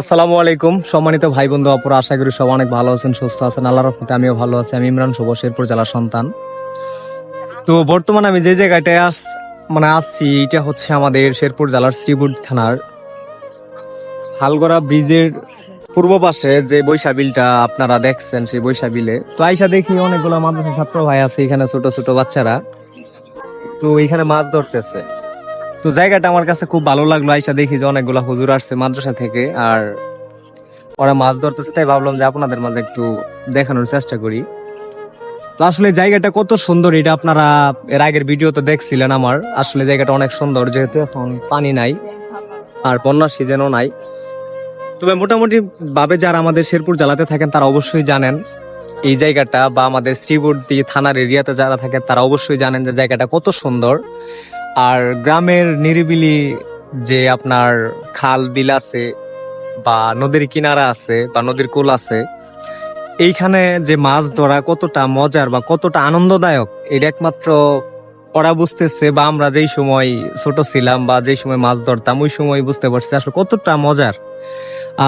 আসসালামু আলাইকুম। সম্মানিত ভাই বন্ধু অপর আশা করি সব অনেক ভালো আছেন, সুস্থ আছেন। আল্লাহ রহমতে আমিও ভালো আছি। আমি ইমরান শুভ শেরপুর জেলার সন্তান। তো বর্তমানে আমি যে জায়গাটায় আস মানে আসছি এটা হচ্ছে আমাদের শেরপুর জেলার শ্রীপুর থানার হালগড়া ব্রিজের পূর্ব পাশে যে বৈশাবিলটা আপনারা দেখছেন, সেই বৈশাবিলে। তো আইসা দেখি অনেকগুলো মাদ্রাসা ছাত্র ভাই আছে, এখানে ছোট ছোট বাচ্চারা। তো এখানে মাছ ধরতেছে। তো জায়গাটা আমার কাছে খুব ভালো লাগল, আইসা দেখি যে অনেকগুলা হুজুর আসছে মাদ্রাসা থেকে আর ওরা মাছ ধরতেছে, তাই ভাবলাম যে আপনাদের মাঝে একটু দেখানোর চেষ্টা করি। তো আসলে জায়গাটা কত সুন্দর, এটা আপনারা এর আগের ভিডিও তো দেখছিলেন আমার। আসলে জায়গাটা অনেক সুন্দর, যেহেতু এখন পানি নাই আর বন্যার সিজনও নাই। তবে মোটামুটি ভাবে যারা আমাদের শেরপুর জেলাতে থাকেন, তারা অবশ্যই জানেন এই জায়গাটা, বা আমাদের শ্রীবর্তী থানার এরিয়াতে যারা থাকেন, তারা অবশ্যই জানেন যে জায়গাটা কত সুন্দর। আর গ্রামের নিরিবিলি যে আপনার খাল বিল আছে বা নদীর কিনারা আছে বা নদীর কোল আছে, এইখানে যে মাছ ধরা কতটা মজার বা কতটা আনন্দদায়ক, এটা একমাত্র ওরা বুঝতেছে বা আমরা যেই সময় ছোট ছিলাম বা যেই সময় মাছ ধরতাম, ওই সময় বুঝতে পারছি আসলে কতটা মজার।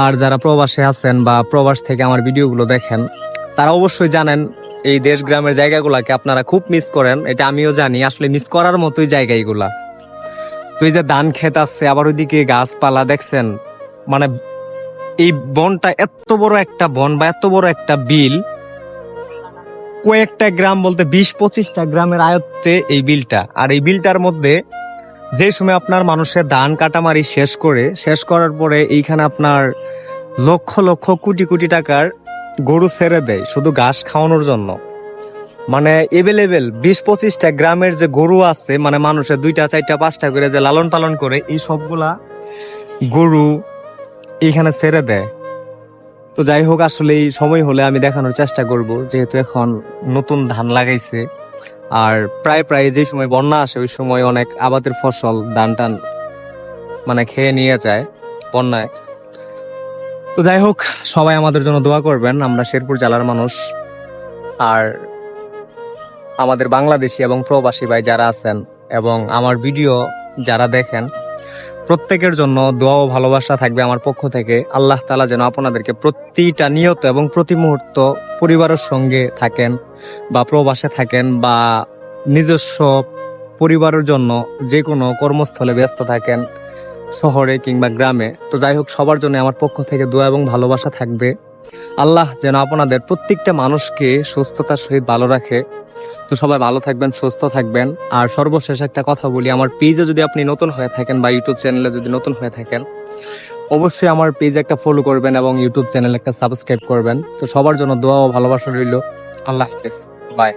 আর যারা প্রবাসে আছেন বা প্রবাস থেকে আমার ভিডিওগুলো দেখেন, তারা অবশ্যই জানেন এই দেশ গ্রামের জায়গাগুলাকে আপনারা খুব মিস করেন। এটা আমিও জানি। আসলে মিস করার মতোই জায়গা এগুলা। তো এই যে ধান ক্ষেত আছে, আবার ওইদিকে গাছপালা দেখছেন? মানে এই বনটা এত বড় একটা বন বা এত বড় একটা বিল, কয়েকটা গ্রাম বলতে বিশ পঁচিশটা গ্রামের আয়ত্তে এই বিলটা। আর এই বিলটার মধ্যে যে সময় আপনার মানুষের ধান কাটামারি শেষ করে, শেষ করার পরে এইখানে আপনার লক্ষ লক্ষ কোটি কোটি টাকার গরু ছেড়ে দেয়, শুধু ঘাস খাওয়ানোর জন্য। মানে এভেলেবেল বিশ পঁচিশটা গ্রামের যে গরু আছে মানে মানুষের দুইটা, চারটা, পাঁচটা করে যে লালন পালন করে, এই সবগুলা গরু এইখানে ছেড়ে দেয়। তো যাই হোক, আসলে এই সময় হলে আমি দেখানোর চেষ্টা করব, যেহেতু এখন নতুন ধান লাগাইছে। আর প্রায় প্রায় যে সময় বন্যা আসে, ওই সময় অনেক আবাদের ফসল ধান টান মানে খেয়ে নিয়ে যায় বন্যায়। তো যাই হোক, সবাই আমাদের জন্য দোয়া করবেন। আমরা শেরপুর জেলার মানুষ। আর আমাদের বাংলাদেশি এবং প্রবাসী ভাই যারা আছেন এবং আমার ভিডিও যারা দেখেন, প্রত্যেকের জন্য দোয়া ও ভালোবাসা থাকবে আমার পক্ষ থেকে। আল্লাহ তালা যেন আপনাদেরকে প্রতিটা নিয়ত এবং প্রতি মুহূর্ত পরিবারের সঙ্গে থাকেন বা প্রবাসে থাকেন বা নিজস্ব পরিবারের জন্য যে কোনো কর্মস্থলে ব্যস্ত থাকেন। শহরে কিংবা গ্রামে। তো যাই হোক, সবার জন্য আমার পক্ষ থেকে দোয়া এবং ভালোবাসা থাকবে। আল্লাহ যেন আপনাদের প্রত্যেকটা মানুষকে সুস্থতার সহিত ভালো রাখে। তো সবাই ভালো থাকবেন, সুস্থ থাকবেন। আর সর্বশেষ একটা কথা বলি, আমার পেজে যদি আপনি নতুন হয়ে থাকেন বা ইউটিউব চ্যানেলে যদি নতুন হয়ে থাকেন, অবশ্যই আমার পেজ একটা ফলো করবেন এবং ইউটিউব চ্যানেল একটা সাবস্ক্রাইব করবেন। তো সবার জন্য দোয়া ও ভালোবাসা রইল। আল্লাহ হাফেজ। বাই